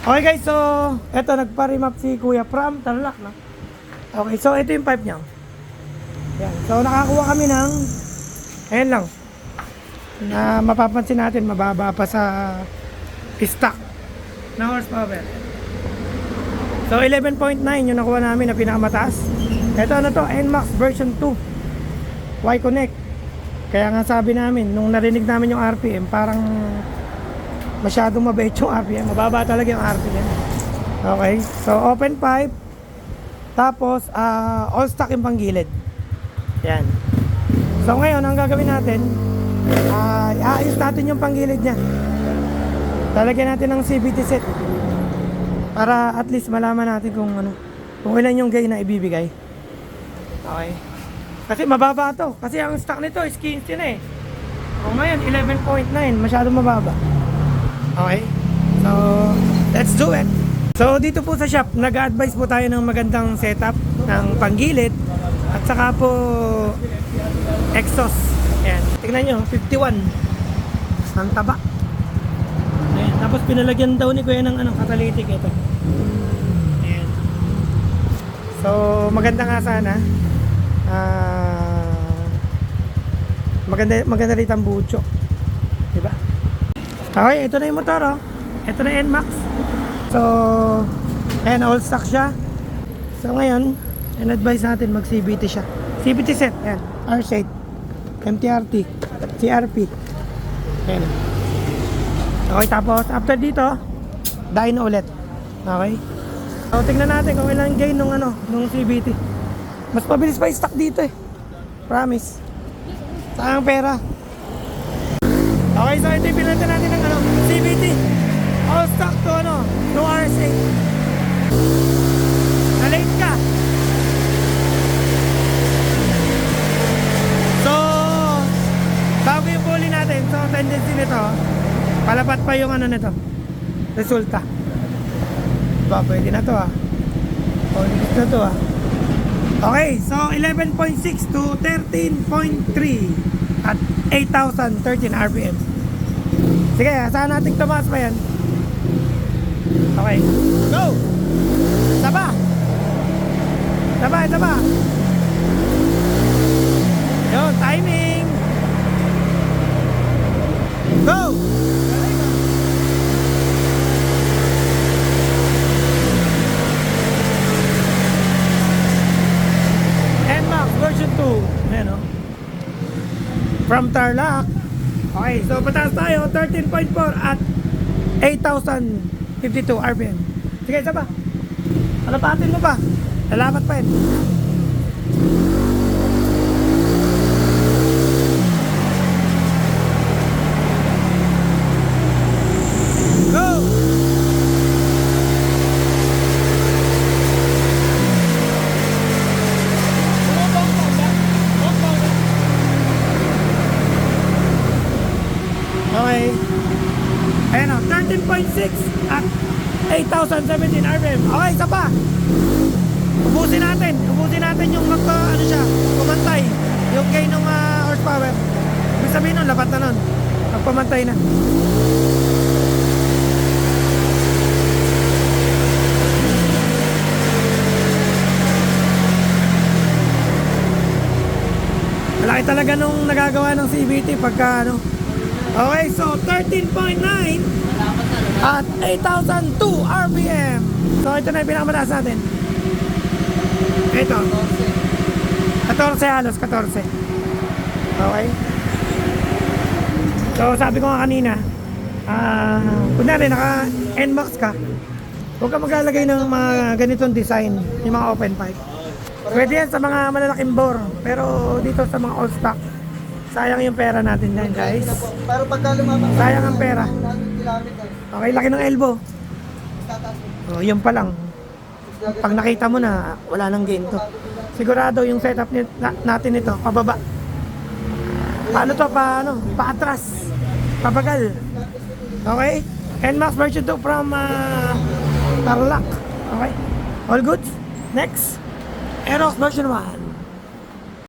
Okay guys, so eto nagpa-remap si Kuya from Tarlac na. Okay, so ito yung pipe niya. Yan. So nakakuha kami ng ayan lang. Na mapapansin natin mababa pa sa stock na horsepower. So 11.9 yung nakuha namin na pinakamataas. Ito ano to, NMAX version 2. Y-Connect. Kaya nga sabi namin, nung narinig namin yung RPM, parang masyadong mabait yung RPM. Mababa talaga yung RPM. Okay, so open pipe. Tapos, ah, all stock yung panggilid. Yan. So ngayon, ang gagawin natin, ah, iayos natin yung panggilid niya. Talagyan natin ng CVT set. Para at least malaman natin kung ano, kung ilan yung gain na ibibigay. Okay. Kasi mababa to. Kasi ang stock nito is 15 na eh. O ngayon, 11.9. Masyadong mababa. Okay. So, let's do it. So, dito po sa shop, nag-advise po tayo ng magandang setup ng panggilid at saka po exhaust. Ayan. Tingnan nyo, 51. Ang taba. Ayan. Tapos pinalagyan daw ni Kuya ng ano, catalytic ito. Ayan. So, maganda nga sana. Ah, maganda maganda rito ang bucho. 'Di ba? Okay, ito na yung motor oh. Ito na NMAX. So, ayan, all stock siya. So ngayon, in-advise natin mag CVT siya. CVT set, ayan, R-Shade, MTRT, CRP. Ayan. Okay, tapos after dito, dyno ulit. Okay? So, tingnan natin kung ilang gain nung ano, nung CVT. Mas mabilis pa yung stock dito eh. Promise. Sayang pera. Okay, so ito yung natin ng ano, CVT. All stock to ano, no RSA. Na-late ka. So, bago yung puli natin, so tendency nito, palapat pa yung ano nito, resulta. Ba, pwede na to ah. Oh, na to ah. Okay, so 11.6 to 13.3 at 8,013 RPM. Sige, saan natin tumaas pa yan? Okay, go! Taba! Taba, taba! Yun, timing! Go! NMAX version 2. Ayan o. From Tarlac. Okay, so pataas tayo. 13.4 at 8,052 RPM. Sige, isa pa. Alapatin mo pa. Lalapat pa yun. Go! Okay. Ayan o, 13.6 at 8,017 RPM. Okay, isa pa. Ubusin natin. Ubusin natin yung magka, ano siya, kumantay. Yung gain ng ah, horsepower. Ibig sabihin nun, lapat na nun. Magpamantay na. Malaki talaga nung nagagawa ng CVT pagka ano. Okay, so 13.9 at 8,002 RPM. So ito na yung pinakamataas natin. Ito. 14 halos, 14. Okay. So sabi ko nga kanina, ah, kunwari naka NMAX ka, huwag ka maglalagay ng mga ganitong design, yung mga open pipe. Pwede yan sa mga malalaking bore, pero dito sa mga all stock, sayang yung pera natin dyan guys. Pero pagka lumaban Sayang ang pera. Okay, laki ng elbow. Oh, yun pa lang. Pag nakita mo na, wala nang gain to. Sigurado yung setup ni, na, natin ito, pababa. Paano to? Paano? Paatras. Pabagal. Okay? NMAX version 2 from uh, Tarlac. Okay? All good? Next. Aerox version 1.